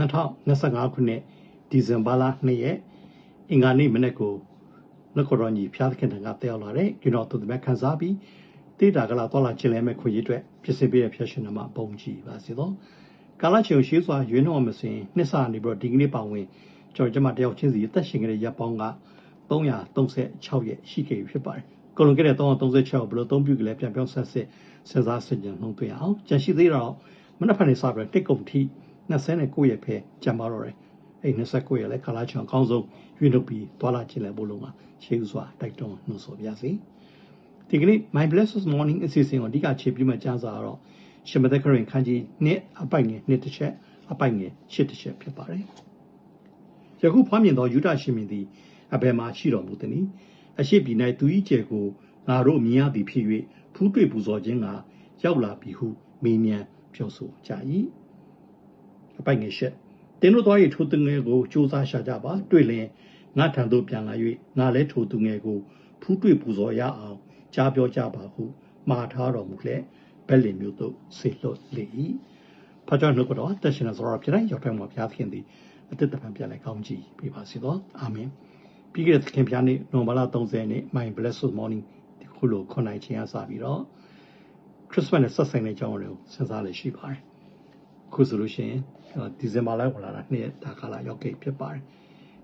2025ခုနှစ်ဒီဇင်ဘာလ2ရက်အင်္ဂါနေ့မနေ့ကိုနကောရောညီဖျားသခင်ထံကတက်ရောက်လာတဲ့ကျွန်တော်သူတမခန်းစားပြီးတိတာကလာတော်လာခြင်းလဲမဲ့ခွင့်ရအတွက်ဖြစ်စေပေးတဲ့ဖျက်ရှင်နာမှာပုံကြည့်ပါစေတော့ကာလချုံရှိစွာရွေးနှောမစင်နှစ်ဆနေပြီးတော့ဒီကနေ့ပါဝင်ကျွန်တော်ကျမတယောက်ချင်းစီတက်ရှင်ကလေးရပ်ပေါင်းက336ရက်ရှိခဲ့ပြီဖြစ်ပါတယ်ကိုလုံးကတဲ့336ဘယ်လိုသုံးပြုကြလဲပြန်ပြောင်းဆက်စစ်စဉ်းစားဆင်ခြင်နှုံးတွေ့အောင်ကြံရှိသေးတော့မနက်ဖြန်နေစပြီးတစ်ကုတ်ထိ 29ရက်ပဲကြံပါတော့တယ်အဲ့29ရက်လဲကာလာချုံအကောင်းဆုံးရွေးနှုတ်ပြီးသွားလာခြင်းလဲဘုလုံးမှာရှေးဥစွာတိုက်တွန်းနှုတ်ဆော်ပါစေဒီကနေ့ My Blessed Morning အစီအစဉ်ကိုအဓိကခြေပြီးမှကြားစာတော့ရှမသက်ခရင်ခန်းကြီးနှစ်အပိုက်ငယ်နှစ်တစ်ချက်အပိုက်ငယ်ရှစ်တစ်ချက်ဖြစ်ပါတယ်ယခုဖွားမြင်သောယူဒရှင်မြင်သည်အဘယ်မှာရှိတော်မူသနည်းအရှိပြည်၌သူ၏ကျယ်ကိုငါတို့မြင်ရသည်ဖြစ်၍ဖူးတွေ့ပူဇော်ခြင်းကရောက်လာပြီဟုမေးမြန်းပြောဆိုကြ၏ အပိုက်ငယ်ရှက်တင်းတို့သွား၍ထိုသူငယ်ကိုစူးစမ်းရှာကြပါတွေ့လင်ငါထံသို့ပြန်လာ၍ငါလည်းထိုသူငယ်ကိုဖူးတွေ့ပူဇော်ရအောင်ကြားပြောကြပါဟုမှာထားတော်မူလျက်ဘက်လင်မျိုးသို့ဆေလွတ်လေ၏ဖတ်ကြားနှုတ်ကတော့တက်ရှင်သောဖြစ်တိုင်းရောက်တိုင်းမှာဘုရားသခင်သည်အသက်တပံပြန်လဲကောင်းကြည့်ပေးပါစေသောအာမင်ပြီးခဲ့တဲ့သခင်ဘုရားနေ့နိုဝင်ဘာလ30ရက်နေ့ My Blessed Morning ဒီခုလိုခွန်နိုင်ခြင်းအစပြီးတော့ခရစ်စမတ်နဲ့ဆက်ဆိုင်တဲ့အကြောင်းတွေကိုစဉ်းစားလေရှိပါတယ် ခုဆိုလို့ရှိရင်ဒီဇင်ဘာလဝင်လာတာနှစ်ဒါကာလရောက်ခဲ့ဖြစ်ပါတယ်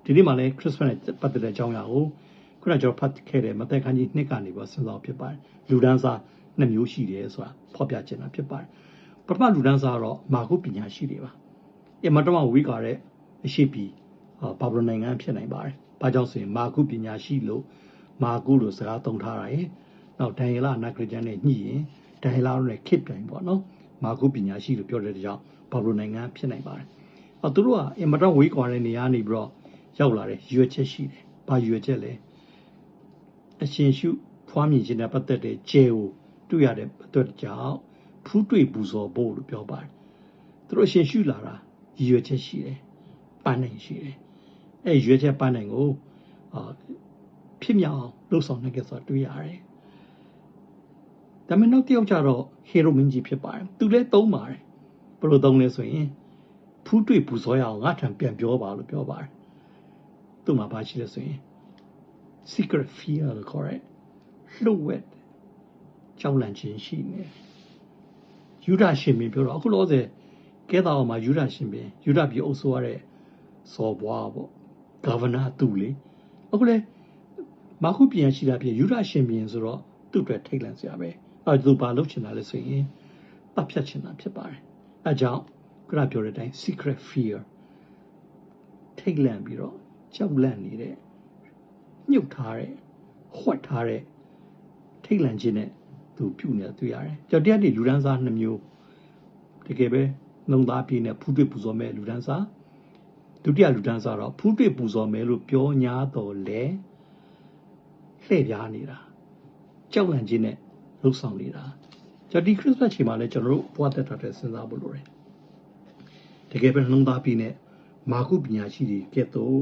ဒီနေ့မှလည်းခရစ်စမတ်နဲ့ပတ်သက်တဲ့အကြောင်းအရာကိုခုနကျွန်တော်ဖတ်ခဲ့တဲ့မသက်ခန်းကြီးနှစ်ကနေပြီးစဉ်းစားဖြစ်ပါတယ်လူဒန်းစားနှစ်မျိုးရှိတယ်ဆိုတာဖော်ပြခြင်းတာဖြစ်ပါတယ်ပထမလူဒန်းစားကတော့မာကုပညာရှိတွေပါအမတော်ဝိကာတဲ့အရှိပြီဘာဘလုနိုင်ငံဖြစ်နိုင်ပါတယ်ဘာကြောင့်ဆိုရင်မာကုပညာရှိလို့မာကုလို့စကားသုံးထားတာရဲ့နောက်ဒန်ယလာနဂရကျန်နဲ့ညှိရင်ဒန်ယလာတို့နဲ့ခစ်ပြိုင်ပေါ့နော် မာကုပညာရှိလို့ပြောတဲ့ကြောင့်ဘာဘလုနိုင်ငံဖြစ်နိုင်ပါတယ်အော်သူတို့ကအမတော်ဝိကာတဲ့နေရာနေပြီးတော့ရောက်လာတယ်ရွေချက်ရှိတယ်ဘာရွေချက်လဲအရှင်ရှုဖွားမြင်ခြင်းနဲ့ပတ်သက်တဲ့ဂျေကိုတွေ့ရတဲ့အတွက်ကြောင့်ဖူးတွေ့ပူဇော်ဖို့လို့ပြောပါတယ်သူတို့အရှင်ရှုလာတာရည်ရွယ်ချက်ရှိတယ်ပန်းနိုင်ရှိတယ်အဲရွယ်ချက်ပန်းနိုင်ကိုအာဖြစ်မြောက်လှုပ်ဆောင်နိုင်ကြဆိုတာတွေ့ရတယ် ဒါပေမဲ့နောက်တစ်ယောက်ကျတော့ဟေရိုမင်းကြီးဖြစ်ပါတယ်သူလည်းသုံးပါတယ်ဘယ်လိုသုံးလဲဆိုရင်ဖူးတွေ့ပူဇော်ရအောင်ငါထံပြန်ပြောပါလို့ပြောပါတယ်သူ့မှာဘာရှိလဲဆိုရင် secret fear လို့ခေါ်ရဲလှုပ်ဝက်ကြောက်လန့်ခြင်းရှိနေယူဒရှင်ဘင်ပြောတော့အခုလောဆယ်ကဲတာအောင်မှာယူဒရှင်ဘင်ယူဒပြည်အုပ်စိုးရတဲ့စော်ဘွားပေါ့ဂဗနာသူလေအခုလေမခုပြန်ရှိတာပြင်ယူဒရှင်ဘင်ဆိုတော့သူ့အတွက်ထိတ်လန့်စရာပဲ အဲသူဘာလုပ်ချင်တာလဲဆိုရင်တပ်ဖြတ်ချင်တာဖြစ်ပါတယ်အဲကြောင့်ခုနပြောတဲ့အတိုင်း secret fear ထိတ်လန့်ပြီးတော့ကြောက်လန့်နေတဲ့ညှုပ်ထားတဲ့ဟွက်ထားတဲ့ထိတ်လန့်ခြင်းနဲ့သူပြုနေတာတွေ့ရတယ်။ကြောက်တရားတွေလူဒန်းစားနှမျိုးတကယ်ပဲနှုံသားပြည့်နဲ့ဖူးတွေ့ပူဇော်မဲ့လူဒန်းစားဒုတိယလူဒန်းစားတော့ဖူးတွေ့ပူဇော်မယ်လို့ပြောညာတော့လေလှည့်ပြားနေတာကြောက်လန့်ခြင်းနဲ့ လှုပ်ဆောင်နေတာကြောက်ဒီခရစ်စမတ်ချိန်မှာလည်းကျွန်တော်တို့ဘဝတက်တာတဲ့စဉ်းစားဖို့လိုတယ်တကယ်ပဲနှုံသားပြည့်နဲ့မာကုပညာရှိတွေကဲ့သို့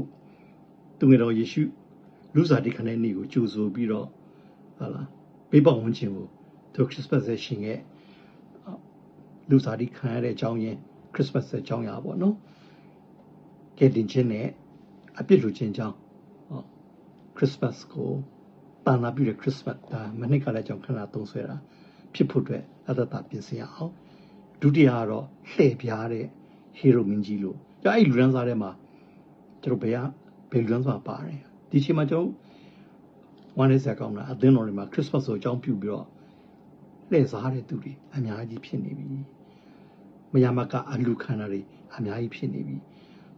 သူငယ်တော်ယေရှုလူစားတိခနဲ့နေကိုကြိုဆိုပြီးတော့ဟာလားဘေးပေါဝန်းကျင်ကိုသူခရစ်စမတ်ဆက်ရှင်ရဲ့လူစားတိခံရတဲ့အကြောင်းရင်းခရစ်စမတ်ဆက်အကြောင်းရာပေါ့နော်ကဲတင်ခြင်းနဲ့အပြစ်လူချင်းကြောင်းခရစ်စမတ်ကို တာနာပြုတဲ့ခရစ်စမတ်ဒါမနှစ်ကလည်းကြောင့်ခဏသုံးဆွဲတာဖြစ်ဖို့အတွက်အတ္တတာပြင်ဆင်ရအောင်ဒုတိယကတော့လှည့်ပြားတဲ့ဟီရိုမင်းကြီးလို့ကြာအဲ့လူရန်စားထဲမှာကျွန်တော်ဘယ်ကဘယ်လူရန်စားပါတယ်ဒီချိန်မှာကျွန်တော်ဝမ်းနေစရာကောင်းတာအသင်းတော်တွေမှာခရစ်စမတ်ကိုအကြောင်းပြုပြီးတော့လှည့်စားတဲ့သူတွေအများကြီးဖြစ်နေပြီမယာမကအလူခံတာတွေအများကြီးဖြစ်နေပြီ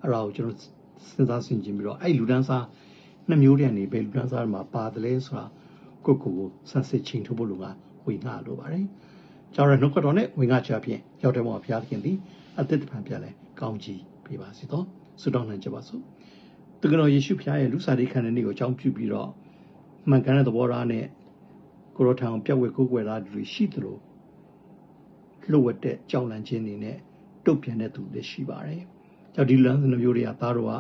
အဲ့ဒါကိုကျွန်တော်စဉ်းစားဆင်ခြင်ပြီးတော့အဲ့လူဒန်းစား နှမျိုးတည်းနေပဲလူဒန်းစားမှာပါတယ်လဲဆိုတာကိုကိုကိုဆက်စစ်ချိန်ထုတ်ဖို့လိုကဝေငှလိုပါတယ်ကျောင်းရနှုတ်တော်နဲ့ဝေငှချဖြင့်ရောက်တယ်မောဘုရားသခင်သည်အသက်တပံပြလဲကောင်းကြီးပေးပါစေတော့ဆုတောင်းနိုင်ကြပါစို့တကယ်တော့ယေရှုဖျားရဲ့လူစားရိခံတဲ့နေ့ကိုအကြောင်းပြုပြီးတော့မှန်ကန်တဲ့သဘောထားနဲ့ကိုရောထံပြက်ဝဲကိုးကွယ်လာသူတွေရှိသလိုလှုပ်ဝက်တဲ့ကြောင်လန့်ခြင်းတွေနဲ့တုတ်ပြန်တဲ့သူတွေရှိပါတယ်။ကြောင့်ဒီလမ်းစဉ်မျိုးတွေကသားတို့က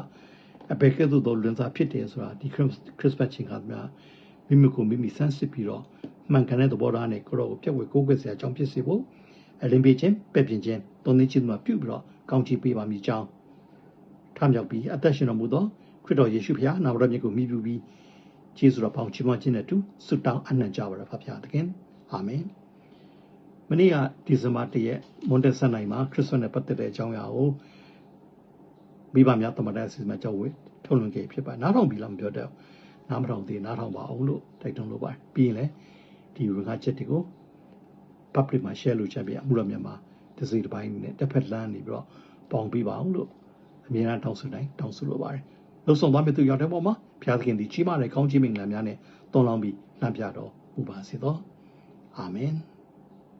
အဘယ်ကဲ့သို့သောလွန်စားဖြစ်တယ်ဆိုတာဒီခရစ်စမတ်ချင်းကများမိမိကိုမိမိဆန်းစစ်ပြီးတော့မှန်ကန်တဲ့သဘောထားနဲ့ကိုရောကိုပြက်ဝဲကိုးကွယ်စရာအကြောင်းဖြစ်စေဖို့အလင်းပေးခြင်းပဲ့ပြင်ခြင်းသုံးသင်းခြင်းမှာပြုပြီးတော့ကောင်းချီးပေးပါမည်ကြောင်းမြောက်ပြီးအသက်ရှင်တော်မူသောခရစ်တော်ယေရှုဖခင်နာမတော်မြတ်ကိုမြည်ပြုပြီးကျေးဇူးတော်ပေါင်းချီးမွမ်းခြင်းနဲ့အတူဆုတောင်းအနံ့ကြပါရဖဖခင်သခင်အာမင်မနေ့ကဒီဇင်ဘာ၁ရက်မွန်တက်ဆန်နိုင်မှာခရစ်စမတ်နဲ့ပတ်သက်တဲ့အကြောင်းအရာကို မိဘများတမန်တော်အစီအစဉ်မှာကြောက်ဝဲထုတ်လွှင့်ခဲ့ဖြစ်ပါနားထောင်ပြီလားမပြောတော့နားမထောင်သေးနားထောင်ပါအောင်လို့တိုက်တွန်းလိုပါတယ်ပြီးရင်လည်းဒီရငါချက်တွေကို public မှာ share လုပ်ချက်ပြအမှုတော်မြန်မာတစ်စိတ်တစ်ပိုင်းနဲ့တစ်ဖက်လမ်းနေပြီးတော့ပေါင်ပေးပါအောင်လို့အမြဲတမ်းတောင်းဆိုတိုင်းတောင်းဆိုလိုပါတယ်လုံဆောင်သွားမြတ်သူရောက်တဲ့ပေါ်မှာဘုရားသခင်ဒီကြီးမားတဲ့ကောင်းချီးမင်္ဂလာများနဲ့တွန်းလောင်းပြီးလှမ်းပြတော်မူပါစေသောအာမင်